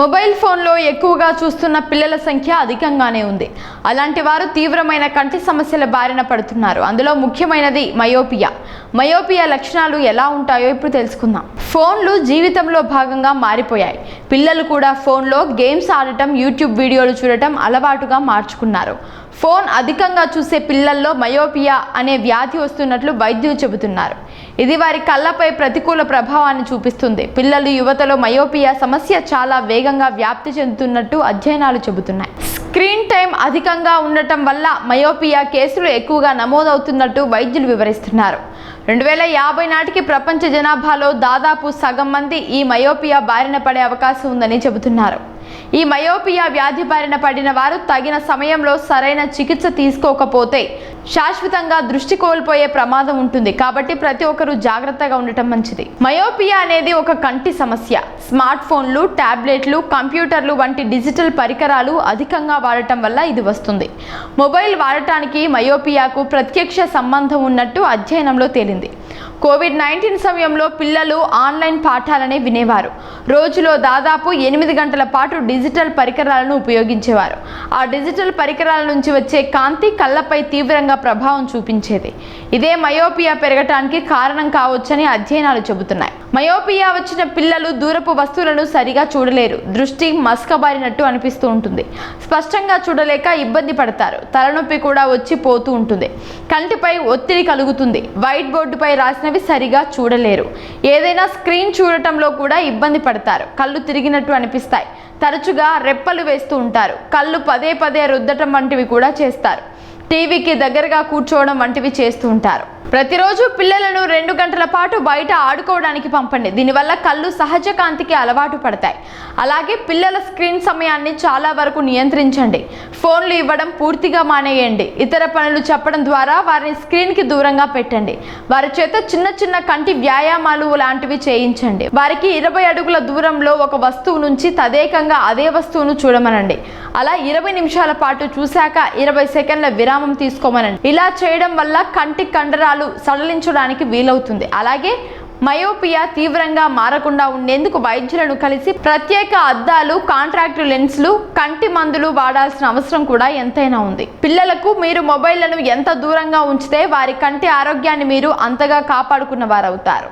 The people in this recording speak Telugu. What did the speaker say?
మొబైల్ ఫోన్లో ఎక్కువగా చూస్తున్న పిల్లల సంఖ్య అధికంగానే ఉంది. అలాంటి వారు తీవ్రమైన కంటి సమస్యల బారిన పడుతున్నారు. అందులో ముఖ్యమైనది మయోపియా. మయోపియా లక్షణాలు ఎలా ఉంటాయో ఇప్పుడు తెలుసుకుందాం. ఫోన్లు జీవితంలో భాగంగా మారిపోయాయి. పిల్లలు కూడా ఫోన్లో గేమ్స్ ఆడటం యూట్యూబ్ వీడియోలు చూడటం అలవాటుగా మార్చుకున్నారు. ఫోన్ అధికంగా చూసే పిల్లల్లో మయోపియా అనే వ్యాధి వస్తున్నట్లు వైద్యులు చెబుతున్నారు. ఇది వారి కళ్ళపై ప్రతికూల ప్రభావాన్ని చూపిస్తుంది. పిల్లలు యువతలో మయోపియా సమస్య చాలా వేగంగా వ్యాప్తి చెందుతున్నట్టు అధ్యయనాలు చెబుతున్నాయి. స్క్రీన్ టైం అధికంగా ఉండటం వల్ల మయోపియా కేసులు ఎక్కువగా నమోదవుతున్నట్టు వైద్యులు వివరిస్తున్నారు. రెండు వేల యాభై నాటికి ప్రపంచ జనాభాలో దాదాపు సగం మంది ఈ మయోపియా బారిన పడే అవకాశం ఉందని చెబుతున్నారు. ఈ మయోపియా వ్యాధి బారిన పడిన వారు తగిన సమయంలో సరైన చికిత్స తీసుకోకపోతే శాశ్వతంగా దృష్టి కోల్పోయే ప్రమాదం ఉంటుంది. కాబట్టి ప్రతి ఒక్కరూ జాగ్రత్తగా ఉండటం మంచిది. మయోపియా అనేది ఒక కంటి సమస్య. స్మార్ట్ ఫోన్లు టాబ్లెట్లు కంప్యూటర్లు వంటి డిజిటల్ పరికరాలు అధికంగా వాడటం వల్ల ఇది వస్తుంది. మొబైల్ వాడటానికి మయోపియాకు ప్రత్యక్ష సంబంధం ఉన్నట్టు అధ్యయనంలో తేలింది. కోవిడ్ నైన్టీన్ సమయంలో పిల్లలు ఆన్లైన్ పాఠాలని వినేవారు. రోజులో దాదాపు ఎనిమిది గంటల పాటు డిజిటల్ పరికరాలను ఉపయోగించేవారు. ఆ డిజిటల్ పరికరాల నుంచి వచ్చే కాంతి కళ్ళపై తీవ్రంగా ప్రభావం చూపించేది. ఇదే మయోపియా పెరగటానికి కారణం కావచ్చని అధ్యయనాలు చెబుతున్నాయి. మయోపియా వచ్చిన పిల్లలు దూరపు వస్తువులను సరిగా చూడలేరు. దృష్టి మస్కబారినట్టు అనిపిస్తూ ఉంటుంది. స్పష్టంగా చూడలేక ఇబ్బంది పడతారు. తలనొప్పి కూడా వచ్చి పోతూ ఉంటుంది. కంటిపై ఒత్తిడి కలుగుతుంది. వైట్ బోర్డుపై రాసినవి సరిగా చూడలేరు. ఏదైనా స్క్రీన్ చూడటంలో కూడా ఇబ్బంది పడతారు. కళ్ళు తిరిగినట్టు అనిపిస్తాయి. తరచుగా రెప్పలు వేస్తూ ఉంటారు. కళ్ళు పదే పదే రుద్దటం వంటివి కూడా చేస్తారు. టీవీకి దగ్గరగా కూర్చోవడం వంటివి చేస్తూ ఉంటారు. ప్రతిరోజు పిల్లలను రెండు గంటల పాటు బయట ఆడుకోవడానికి పంపండి. దీనివల్ల కళ్ళు సహజ కాంతికి అలవాటు పడతాయి. అలాగే పిల్లల స్క్రీన్ సమయాన్ని చాలా వరకు నియంత్రించండి. ఫోన్లు ఇవ్వడం పూర్తిగా మానేయండి. ఇతర పనులు చెప్పడం ద్వారా వారిని స్క్రీన్కి దూరంగా పెట్టండి. వారి చేత చిన్న చిన్న కంటి వ్యాయామాలు లాంటివి చేయించండి. వారికి ఇరవై అడుగుల దూరంలో ఒక వస్తువు నుంచి తదేకంగా అదే వస్తువును చూడమనండి. అలా ఇరవై నిమిషాల పాటు చూశాక ఇరవై సెకండ్ల విరామం తీసుకోమనండి. ఇలా చేయడం వల్ల కంటి కండరాలు సడలించడానికి వీలవుతుంది. అలాగే మయోపియా తీవ్రంగా మారకుండా ఉండేందుకు వైద్యులను కలిసి ప్రత్యేక అద్దాలు కాంట్రాక్టు లెన్స్లు కంటి మందులు వాడాల్సిన అవసరం కూడా ఎంతైనా ఉంది. పిల్లలకు మీరు మొబైళ్ళను ఎంత దూరంగా ఉంచితే వారి కంటి ఆరోగ్యాన్ని మీరు అంతగా కాపాడుకున్న వారవుతారు.